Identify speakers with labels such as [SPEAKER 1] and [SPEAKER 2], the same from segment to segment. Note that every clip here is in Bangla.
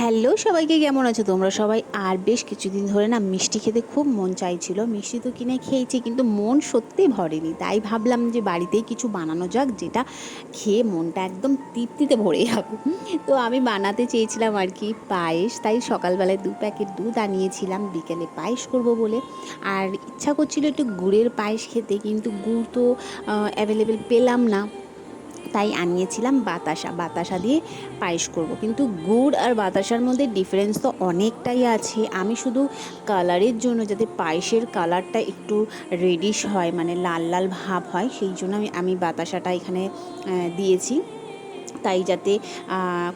[SPEAKER 1] হ্যালো সবাইকে, কেমন আছো তোমরা সবাই? আর বেশ কিছুদিন ধরে না মিষ্টি খেতে খুব মন চাইছিল। মিষ্টি তো কিনে খেয়েছি, কিন্তু মন সত্যি ভরেনি। তাই ভাবলাম যে বাড়িতেই কিছু বানানো যাক, যেটা খেয়ে মনটা একদম তৃপ্তিতে ভরে যাবে। তো আমি বানাতে চেয়েছিলাম আর কি পায়েস। তাই সকালবেলায় দু প্যাকেট দুধ আনিয়েছিলাম, বিকেলে পায়েস করব বলে। আর ইচ্ছা করছিল একটু গুড়ের পায়েস খেতে, কিন্তু গুড় তো অ্যাভেলেবেল পেলাম না। তাই আনিয়েছিলাম বাতাসা। বাতাসা দিয়ে পায়েস করব। কিন্তু গুড় আর বাতাসার মধ্যে ডিফারেন্স তো অনেকটাই আছে। আমি শুধু কালারের জন্য যাতে পায়েসের কালারটা একটু রেডিশ হয় মানে লাল লাল ভাব হয়, সেই জন্য আমি আমি বাতাসাটা এখানে দিয়েছি। তাই যাতে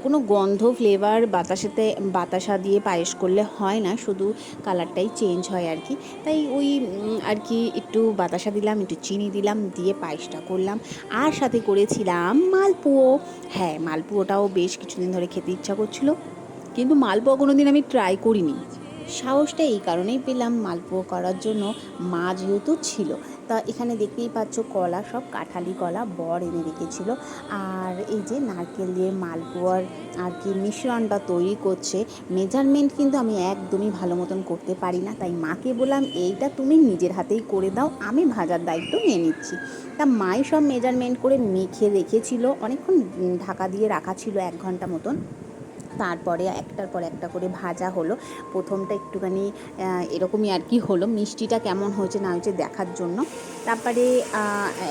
[SPEAKER 1] কোনো গন্ধ ফ্লেভার বাতাসাতে, বাতাসা দিয়ে পায়েস করলে হয় না, শুধু কালারটাই চেঞ্জ হয় আর কি তাই ওই আর কি একটু বাতাসা দিলাম, একটু চিনি দিলাম, দিয়ে পায়েসটা করলাম। আর সাথে করেছিলাম মালপুয়ো। হ্যাঁ মালপুয়োটাও বেশ কিছুদিন ধরে খেতে ইচ্ছা করছিল। কিন্তু মালপোয়া কোনো দিন আমি ট্রাই করিনি। সাহসটা এই কারণেই পেলাম মালপোয়া করার জন্য। মা যেহেতু ছিল, তা এখানে দেখতেই পাচ্ছ কলা, সব কাঁঠালি কলা, বর এনে রেখেছিল। আর এই যে নারকেল দিয়ে মালপোয়ার আর কি মিশ্রণটা তৈরি করছে, মেজারমেন্ট কিন্তু আমি একদমই ভালো মতন করতে পারি না। তাই মাকে বললাম, এইটা তুমি নিজের হাতেই করে দাও, আমি ভাজার দায়িত্ব নিয়ে নিচ্ছি। তা মাই সব মেজারমেন্ট করে মেখে রেখেছিল, অনেকক্ষণ ঢাকা দিয়ে রাখা ছিল এক ঘণ্টা মতন। তারপরে একটার পর একটা করে ভাজা হলো। প্রথমটা একটুখানি এরকমই আর কি হলো। মিষ্টিটা কেমন হয়েছে না হয়েছে দেখার জন্য। তারপরে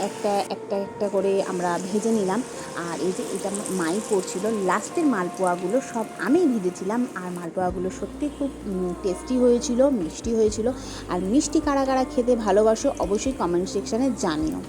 [SPEAKER 1] একটা একটা একটা করে আমরা ভেজে নিলাম। আর এই যে এটা মাই করছিল, লাস্টের মালপোয়াগুলো সব আমিই ভেজেছিলাম। আর মালপোয়াগুলো সত্যি খুব টেস্টি হয়েছিল, মিষ্টি হয়েছিল। আর মিষ্টি কারা কারা খেতে ভালোবাসো অবশ্যই কমেন্ট সেকশানে জানিও।